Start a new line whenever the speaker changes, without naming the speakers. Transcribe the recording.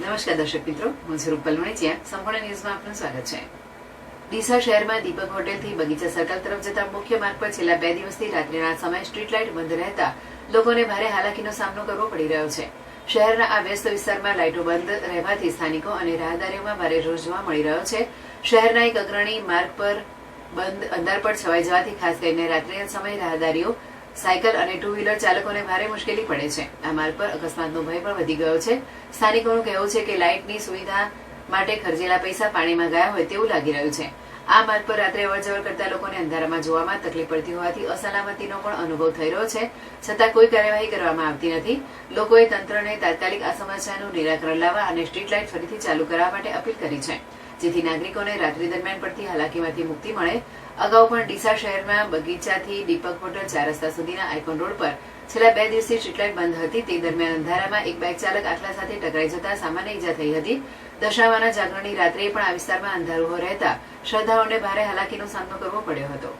નમસ્કાર દર્શક મિત્રો, હું સ્વરૂપ પલવણીચિયા સંપૂર્ણ ન્યૂઝમાં આપનું સ્વાગત છે. ડીસા શહેરમાં દીપક હોટેલથી બગીચા સર્કલ તરફ જતા મુખ્ય માર્ગ પર છેલ્લા બે દિવસથી રાત્રિના સમયે સ્ટ્રીટ લાઇટ બંધ રહેતા લોકોને ભારે હાલાકીનો સામનો કરવો પડી રહ્યો છે. શહેરના આ વ્યસ્ત વિસ્તારમાં લાઇટો બંધ રહેવાથી સ્થાનિકો અને રાહદારીઓમાં ભારે રોષ જોવા મળી રહ્યો છે. શહેરના એક અગ્રણી માર્ગ પર બંધ અંધારપટ છવાઈ જવાથી ખાસ કરીને રાત્રિના સમયે રાહદારીઓ સાયકલ અને ટુ વ્હીલર ચાલકોને ભારે મુશ્કેલી પડે છે. આ માર્ગ પર અકસ્માતનો ભય પણ વધી ગયો છે. સ્થાનિકોનું કહેવું છે કે લાઇટની સુવિધા માટે ખર્ચેલા પૈસા પાણીમાં ગયા હોય તેવું લાગી રહ્યું છે. આ માર્ગ પર રાત્રે અવરજવર કરતા લોકોને અંધારામાં જોવામાં તકલીફ પડતી હોવાથી અસલામતીનો પણ અનુભવ થઈ રહ્યો છે. છતાં કોઈ કાર્યવાહી કરવામાં આવતી નથી. લોકોએ તંત્રને તાત્કાલિક આ સમસ્યાનું નિરાકરણ લાવવા અને સ્ટ્રીટ લાઇટ ફરીથી ચાલુ કરવા માટે અપીલ કરી છે. જેથી નાગરિકોને રાત્રિ દરમિયાન પડતી હાલાકીમાંથી મુક્તિ મળે. અગાઉ પણ ડીસા શહેરમાં બગીચાથી દીપક હોટલ ચાર રસ્તા સુધીના આઇકોન રોડ પર છેલ્લા બે દિવસથી સ્ટ્રીટલાઇટ બંધ હતી. તે દરમિયાન અંધારામાં એક બાઇક ચાલક આટલા સાથે ટકરાઈ જતા સામાન્ય ઈજા થઈ હતી. દશામાના જાગરણની રાત્રે પણ આ વિસ્તારમાં અંધારું રહેતા શ્રદ્ધાળુઓને ભારે હાલાકીનો સામનો કરવો પડ્યો હતો.